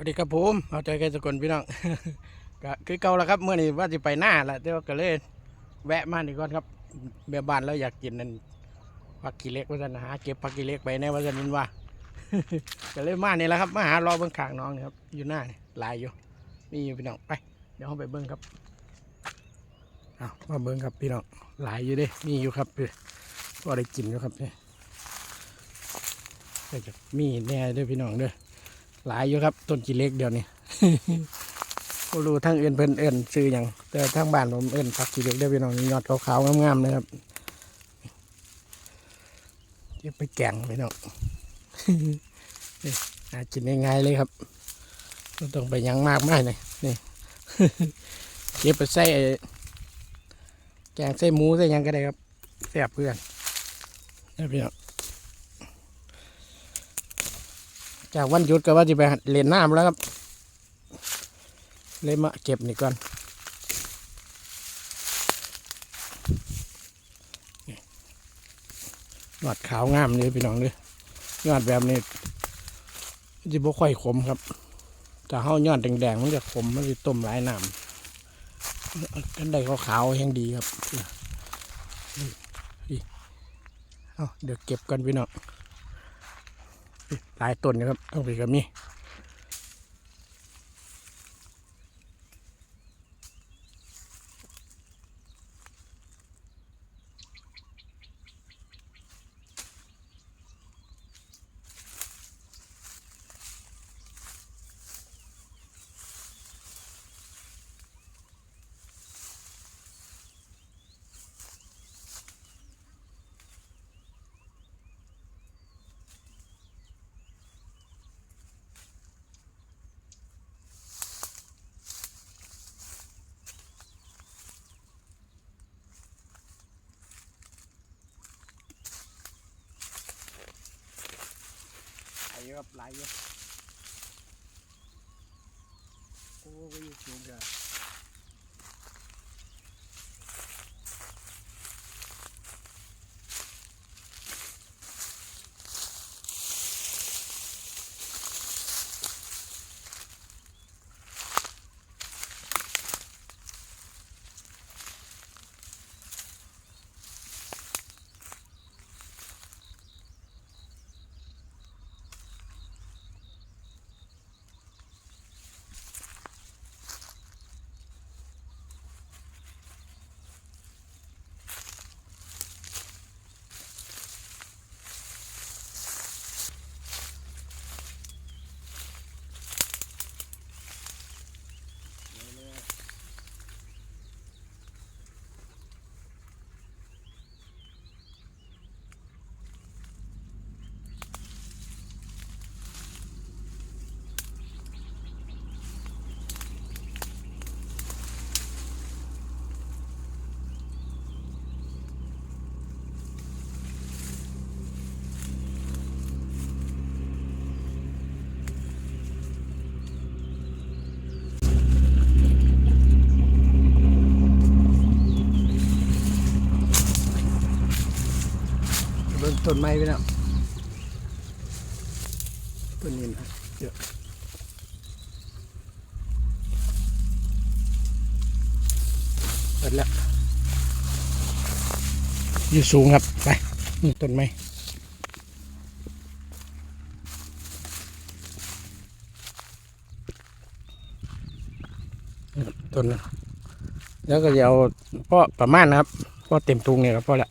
วัสดีครับผมเอาใจกันสกุลพี่น้องก็คือเก่าแล้วครับเมื่อนี้ว่าจะไปหน้าแหละแต่ว่าก็เลยแวะมานี่ก่อนครับเบียบ้านแล้วอยากกินนั่นผักกีเล็กว่าจะหาเก็บผักกีเล็กไปแน่ว่าจะนินว่าก็เลยมานี่แหละครับมาหารอเบิ้องขางน้องนี่ครับอยู่หน้านี่หลายอยู่มีอยู่พี่น้องไป เดี๋ยวเราไปเบิ้งครับเอามาเบิ้งครับพี่น้องลายอยู่ด้มีอยู่ครับพี่พอได้กินอยู่ครับเนี่ก็จะมีแน่ด้วยพี่น้องเด้อ หลายอยู่ครับต้นกีเล็กเดียวนี่ก็รู้ทั้งเอื่นเพิ่นเอื่นซื้ออย่างแต่ทั้งบ้านผมเอื่นผักกีเล็กได้อพี่น้องยอดขาวๆงามๆเลยครับเก็บไปแกงพี่น้องนี่หากินง่ายๆเลยครับไม่ต้องไปยังมากมากเลยนี่เก็บไปใส่แกงใส่หมูใส่ยังก็ได้ครับแซ่บเพื่อนนี่พี่น้อง จากวันหยุดก็ว่าจะไปเล่นน้ำแล้วครับ เลยมาเก็บนี่ก่อนยอดขาวงามเลยพี่น้องเลยยอดแบบนี้จะบ่ค่อยขมครับแต่เฮายอดแดงๆมันจะขมมันจะต้มหลายน้ำกันได้ขาวๆแห้งดีครับนี่เอาเดี๋ยวเก็บกันพี่น้อง หลายต้นนะครับเอาไปก็มี ครับหลายเยอะโอ้ก็อยู่สูงเกินเบิ่ง ต้นไม้ไปแล้วต้นนี้นะเยอะเปิดแล้วอยู่สูงครับ ไปนี่ต้นไม้ต้นนะแล้วก็จะเอาพ่อประมาณนะครับพ่อเต็มทุงเนี่ยครับพ่อละ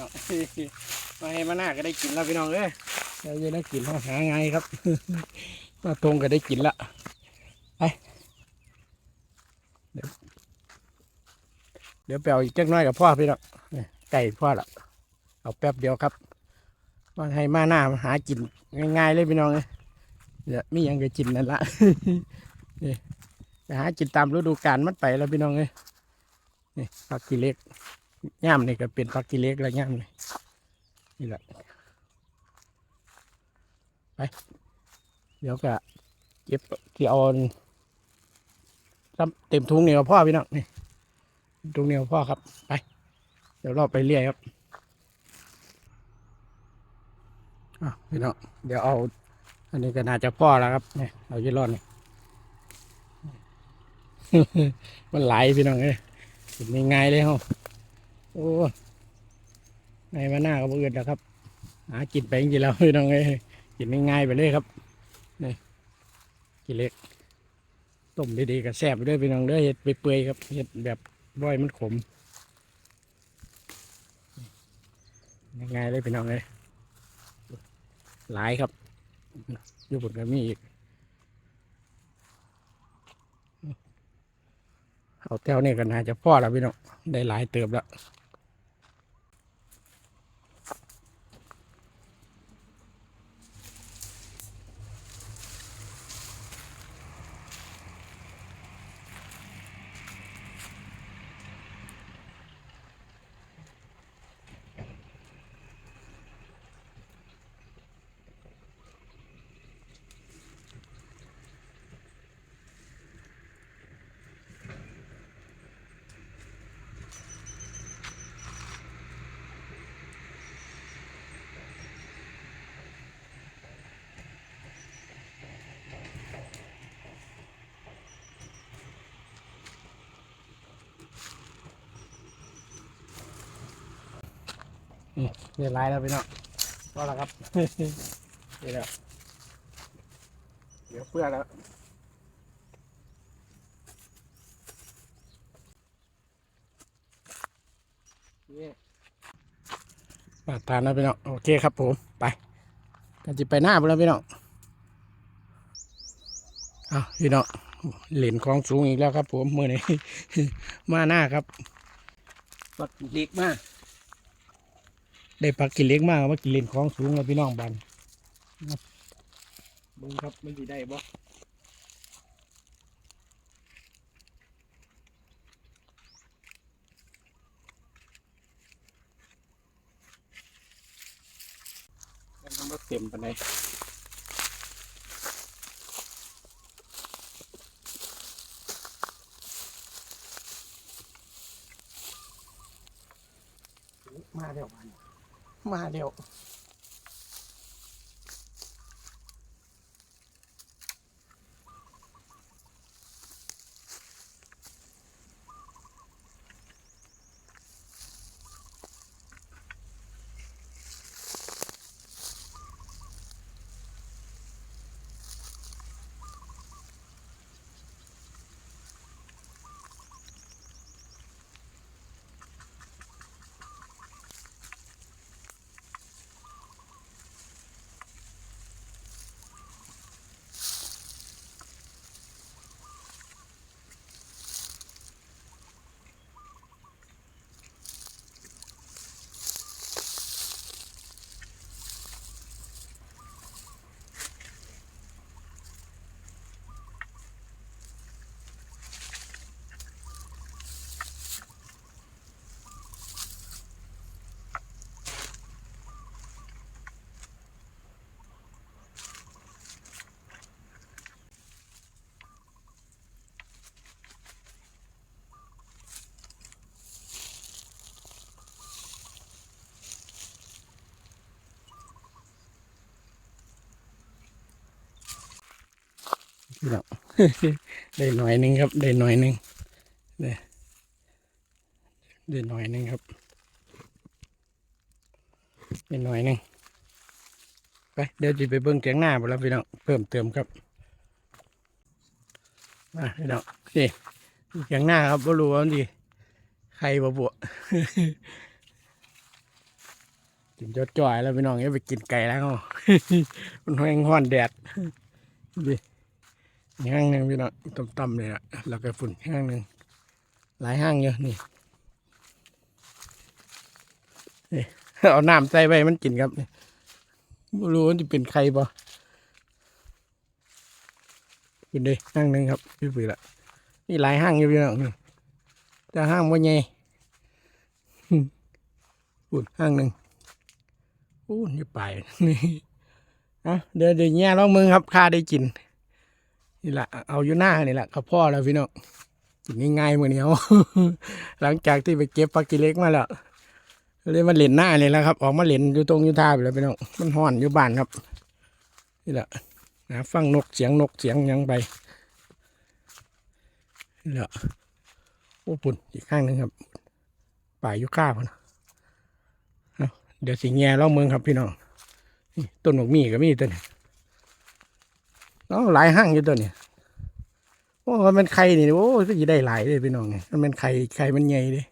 น้อง มาให้มาหน้าก็ได้กินแล้วพี่น้องเอ้ยเราจะได้กินเราหาไงครับ มาตรงก็ได้กินละไปเดี๋ยวเดี๋ยวไปเอาอีกจักหน้อยกับพ่อพี่น้องไก่พ่อละเอาแป๊บเดียวครับมาให้มาหน้ามาหากินง่ายๆเลยพี่น้องเอ้ยเดี๋ยวมีหยังก็กินนั่นละนี่หากินตามฤดูกาลมันไปแล้วพี่น้องเอ้ยนี่ผักกีเล็ก ย่ามนี่ก็เป็นผักกีเล็กแล้วย่ามนี่นี่แหละไป เดี๋ยวก็เก็บที่เอาซ้ำเต็มถุงเหนียวพ่อพี่น้องนี่ถุงเหนียวพ่อครับ ไป เดี๋ยวเราไปเรื่อยครับอะพี่น้องเดี๋ยวเอา อันนี้ก็น่าจะพ่อแล้วครับเนี่ยเอายี่รอดนี่มันไหลพี่น้องเอ้ยง่ายเลยเฮา โอ้ในมาหน้าก็บ่อื่นแล้วครับ หากินไปจริงๆแล้วพี่น้องเอ้ยกินง่ายๆไปเลยครับนี่กินเล็กต้มดีๆก็แซ่บไปด้วยพี่น้องเด้อเห็ดเปื่อยๆครับเห็ดแบบบ่อยมันขมง่ายๆเลยพี่น้องเอ้ยหลายครับอยู่บนก็มีอีกเอาแถวนี้ก็น่าจะพอแล้วพี่น้องได้หลายเติบแล้ว นี่ได้หลายแล้วพี่น้องพอแล้วครับนี่แล้วเดี๋ยวเพื่อแล้วนี่มาทานแล้วพี่น้องโอเคครับผม ไปกันจะไปหน้าไปแล้วพี่น้องเอาพี่น้องเหรียญของสูงอีกแล้วครับผมมือนี้มาหน้าครับปักเล็กมาก ได้ปักกินเล็กมากว่ากินเลนของสูงแล้วพี่น้องบันเบิ่งครับไม่ดีได้บ่มันบ่เต็มปานใดมาเร็วมัน มาเร็ว พี่น้องได้หน่อยหนึ่งครับ ได้หน่อยหนึ่งได้ได้หน่อยหนึ่งครับได้หน่อยหนึ่งไปเดี๋ยวจะไปเบิ้งแกงหน้าไปแล้วพี่น้องเพิ่มเติมครับมาพี่น้องนี่แกงหน้าครับบ่รู้ว่ามันดีใครบ่บวกินจดจ่อยแล้วพี่น้องอย่าไปกินไก่แล้วมันแห้งห้อนแดดดิอี ห้างหนึ่งพี่น้องต่ำๆเลยอะแล้วก็ฝุ่นห้างหนึ่งหลายห้างเยอะนี่นี่เอาน้ำใส่ไปมันกินครับนี่ไม่รู้ว่าจะเป็นใครบ่คุณดิห้างหนึ่งครับพี่ปุ๋ยละนี่หลายห้างอยู่พี่น้องนี่แต่ห้างว่าไงปุ่นห้างหนึ่งปูนอยู่ไปนี่อะเดี๋ยวเดี๋ยวแง่ลองมึงครับข้าได้กิน นี่แหละเอาอยู่หน้านี่แหละกับพ่อแล้วพี่น้องกินง่ายๆมือนี้เอาหลังจากที่ไปเก็บปลากิเล็กมาแล้วเลยมาเล่นหน้าเลยแล้วครับ ออกมาเล่นอยู่ตรงอยู่ท่าไปแล้วพี่น้องมันห่อนอยู่บ้านครับ นี่แหละนะฟังนกเสียงนกเสียงยังไปนี่แหละโอ้ปุ่นอีกข้างหนึ่งครับป่ายู่ข้าวนะเดี๋ยวสิแง่ล่องเมืองครับพี่น้องต้นหมกมีก็มีตัวนี้ เนาะหลายห้างอยู่ตัวนี้โอ้มันเป็นไข่นี่โอ้ก็จะได้หลายเลยพี่น้องเนี่ยมันเป็นไข่ไข่มันใหญ่เลย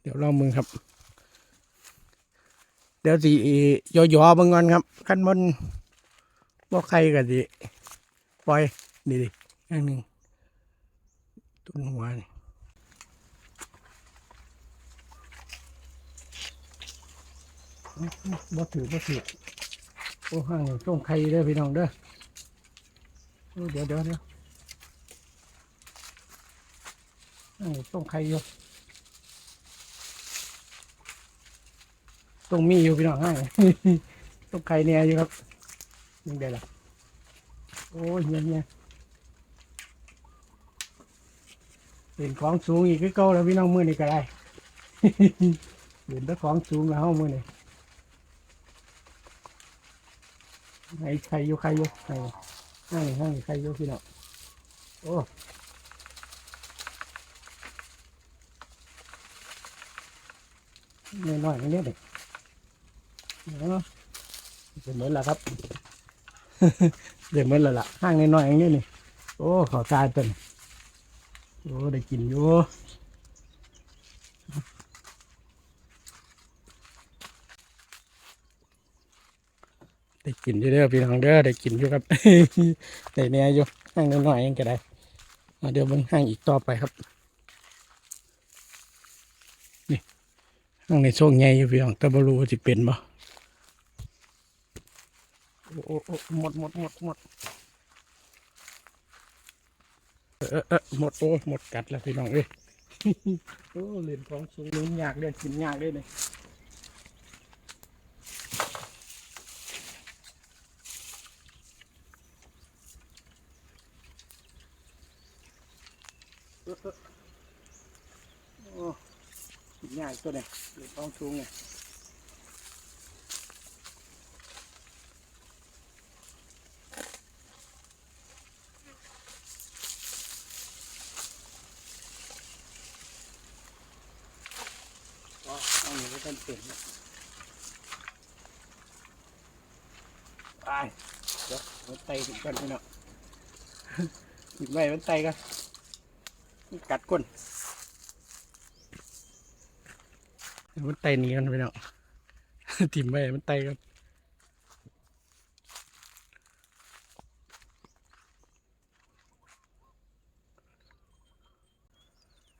เดี๋ยวลองมืองครับ เดี๋ยวสิย่อๆเบางก่อนครับขั้นมันบ่ไข่ก็สิปล่อยนี่ดิอย่างหนึ่งต้นหัวนี่บ่ถือบ่ถือ โอ้ห้างนี่ต้มไข่เด้อพี่น้องเด้อเดี๋ยวเดี๋ยวเดี๋ยวห้างนี่ต้มไข่อยู่ต้มมีอยู่พี่น้องห้างต้มไข่เนี่ยอยู่ครับยังได้ละโอ้ยเนี่ยเนี่ยเป็นของสูงอีกคือเก่าแล้วพี่น้องมือนี่ก็ได้เป็นแต่ของสูงแล้วมือนี่ ไอ้ใครอยู่ใครอยู่ใครให้ให้ใครอยู่พี่น้องโอ้น้อยน้อยๆนิดเด็กเนาะเดี๋ยวเหมือนละครับเดี๋ยวเหมือนละละห้างน้อยๆอย่างนี้นี่โอ้ขอตายเต็นโอ้ได้กินอยู่ ได้กินอยู่เด้อพี่น้องเด้อได้กินอยู่ครับ ได้แหน่อยู่ห้างน้อยๆยังก็ได้เดี๋ยวมันห้างอีกต่อไปครับ นี่ห้างในช่วงใหญ่อยู่พี่น้องแต่บรูว่าจะเป็นบ่โอ้โอ้หมดหมดหมดหมดเออเออหมดโอ้หมดกัดแล้วพี่น้องเอ้ยโอ้เล่นของสูงลุ้นยากเล่นกินยากเลยเนี่ย โอ้กินยากตัวเนี่ยเล่นของสูงเนี่ยว้าวเอาหนูก็ต้นเปลี่ยนนะไปเดี๋ยวมันไตถึงกันพี่เนาะหยิบไว้มันไตกัน กัดก้นมันไตหนีกันพี่เนาะถิ่มไว้มันไตกัน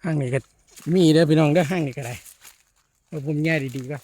ห้างนี้ก็มีเด้อพี่น้องเด้อห้างนี้ก็ได้เอาผมแย่ดีๆก็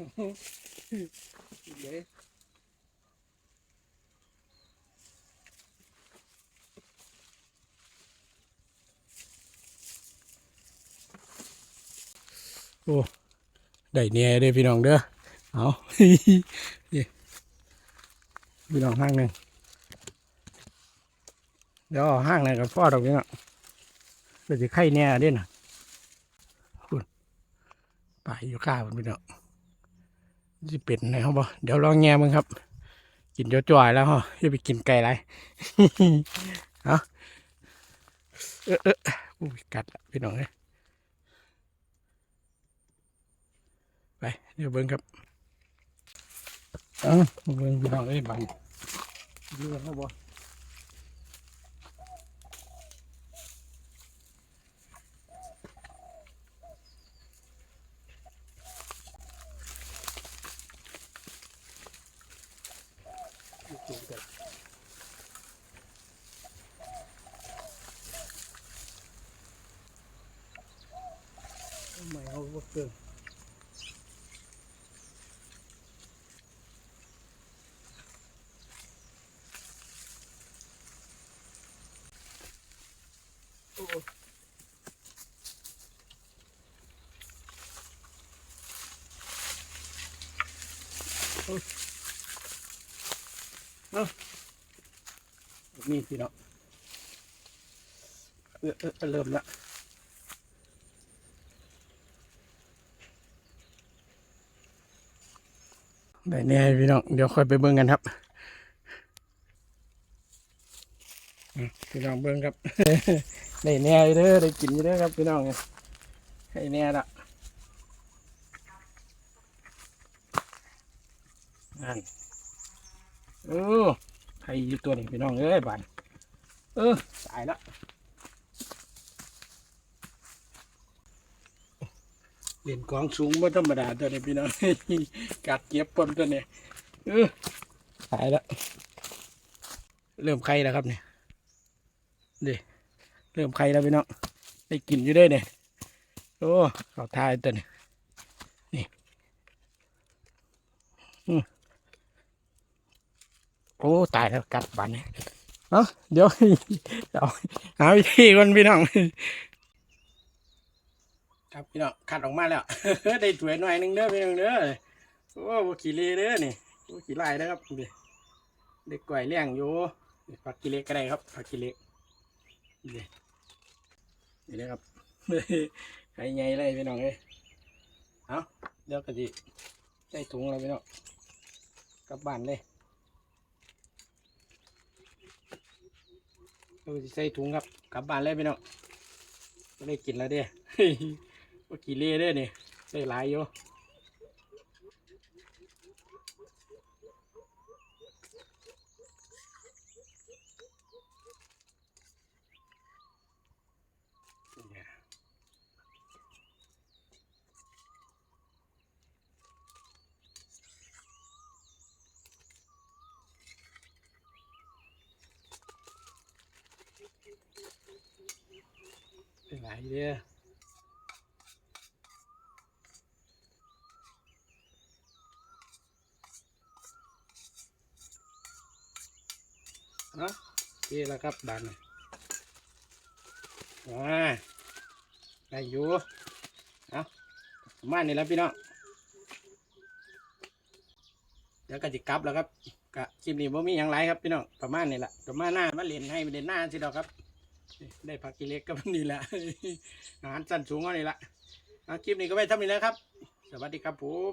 เดี๋ยวโอ้ได้เนี่ยเด้พี่น้องเด้อเอานี่พี่น้องห้างหนึ่งเดี๋ยวห้างนั่นกับพ่อดอกพี่น้องเดี๋ยวจะไข่แน่เด้น่ะคุณไปอยู่ข้าวพี่น้อง จะเป็นไงครับบ่เดี๋ยวลองแง่มึงครับ กินเดี๋ยวจ่อยแล้วฮะจะไปกินไก่ไรเอาเออเอออุ้ยกัดละพี่น้องเลยไปเดี๋ยวเบิ้งครับเอ้าเบิ้งพี่น้องเอ้ยบังเรื่องครับ่ไม่าบ่ เกินมีพี่น้องเออเออเริ่มละ ได้แน่พี่น้องเดี๋ยวค่อยไปเบิ่งกันครับพี่น้องเบิ่งครับ ได้แน่อยู่เด้อได้กินอยู่เด้อครับพี่น้องให้แน่ละนั่นโอ้ใครอยู่ตัวนี้พี่น้องเอ้ยบานเออตายละ เล่นกองสูงไม่ธรรมดาตัวนี้พี่น้องกัดเก็บปนตัวนี้เออตายและเริ่มไข่แล้วครับเนี่ยเดี๋เริ่มไข่แล้วพี่น้องได้กินอยู่ได้เนี่ยโอ้เขาทายตัวนี้นี่โอ้ตายแล้วกัดบันเนี่ยเอ้าเดี๋ยวเอาหาวิธีก่อนพี่น้อง ครับพี่น้องขัดออกมาแล้ว ได้ถวยหน่อยหนึงเด้อพี่น้องเด้อโอ้บขี้เลเด้อนี่บ่ขี้ลายเด้อครับเด็กก่อยเลี้ยงอยู่ผักกิเลกก็ได้ครับผักกิเล็กนี่นี่นะครับไข่ใหญ่เลยพี่น้องเอ้ยเอาเดี๋ยวก็สิใส่ถุงแล้วพี่น้องกลับบ้านเลยเดี๋ยวสิใส่ถุงครับกลับบ้านเลยพี่น้องไม่ได้กินแล้วเด้ ว่ากี่เล่เด้อนี่ยได้หลายอยู่ได้หลายอยู่เด้ เนาะนี่แหละครับดันว้าได้อยู่เอาประมาณนี้แล้วพี่น้องเดี๋ยวก็จะกลับแล้วครับกะคลิปนี้บ่มีอย่างไรครับพี่น้องประมาณนี้แหละประมาณหน้ามาเรียนให้มาเรียนหน้าสิดอกครับ ได้ผักกิเล็กก็นี่แหละอาหารสั้นสูงก็นี่แหละคลิปนี้ก็ไว้เทำนี้แล้วครับ สวัสดีครับผม